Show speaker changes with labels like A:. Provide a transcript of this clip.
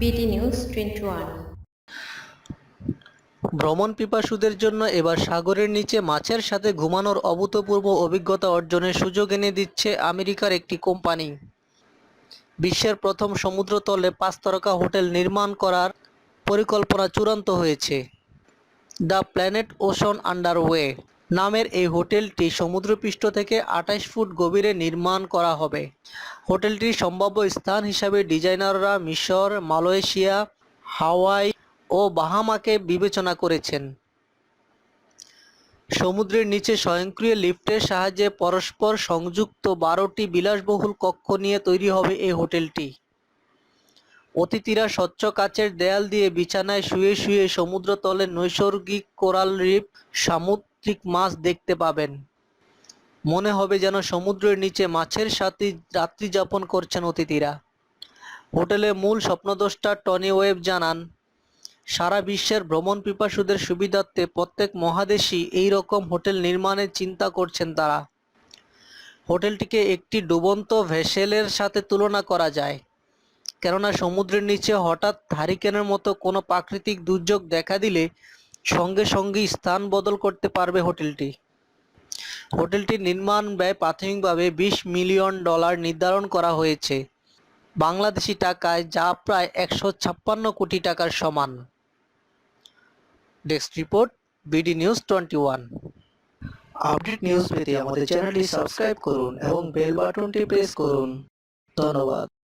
A: BD news twenty one
B: ভ্রমণ পিপাসুদের জন্য এবার সাগরের নিচে মাছের সাথে ঘুমানোর অভূতপূর্ব অভিজ্ঞতা অর্জনের সুযোগ এনে দিচ্ছে আমেরিকার একটি কোম্পানি। বিশ্বের প্রথম সমুদ্রতলে পাঁচ তারকা হোটেল নির্মাণ করার পরিকল্পনা চূড়ান্ত হয়েছে। দ্য প্ল্যানেট ওশন আন্ডারওয়ে নামের এই হোটেলটি সমুদ্রপৃষ্ঠ থেকে আঠাশ ফুট গভীরে নির্মাণ করা হবে। হোটেলটির সম্ভাব্য স্থান হিসাবে ডিজাইনাররা মিশর, মালয়েশিয়া, হাওয়াই ও বাহামাকে বিবেচনা করেছেন। সমুদ্রের নিচে স্বয়ংক্রিয় লিফটের সাহায্যে পরস্পর সংযুক্ত বারোটি বিলাসবহুল কক্ষ নিয়ে তৈরি হবে এই হোটেলটি। অতিথিরা স্বচ্ছ কাচের দেয়াল দিয়ে বিছানায় শুয়ে শুয়ে সমুদ্রতলে নৈসর্গিক কোরাল রিফ, সামুদ্রিক মাছ দেখতে পাবেন। মনে হবে যেন সমুদ্রের নিচে মাছের সাথে রাত্রি যাপন করছেন অতিথিরা। হোটেলে মূল স্বপ্নদ্রষ্টা টনি ওয়েব জানান, সারা বিশ্বের ভ্রমণ পিপাসুদের সুবিধার্থে প্রত্যেক মহাদেশই এই রকম হোটেল নির্মাণের চিন্তা করছেন তারা। হোটেলটিকে একটি ডুবন্ত ভেসেলের সাথে তুলনা করা যায়, কেননা সমুদ্রের নিচে হঠাৎ হারিকেনের মতো কোনো প্রাকৃতিক দুর্যোগ দেখা দিলে সঙ্গে সঙ্গেই স্থান বদল করতে পারবে হোটেলটি। হোটেলটির নির্মাণ ব্যয় প্রাথমিকভাবে বিশ মিলিয়ন ডলার নির্ধারণ করা হয়েছে। বাংলাদেশি টাকায় যা প্রায় একশো ছাপ্পান্ন কোটি টাকার সমান। Desk report, BD news twenty one. Update news পেতে আমাদের চ্যানেলটি সাবস্ক্রাইব করুন এবং বেল বাটনটি প্রেস করুন। ধন্যবাদ।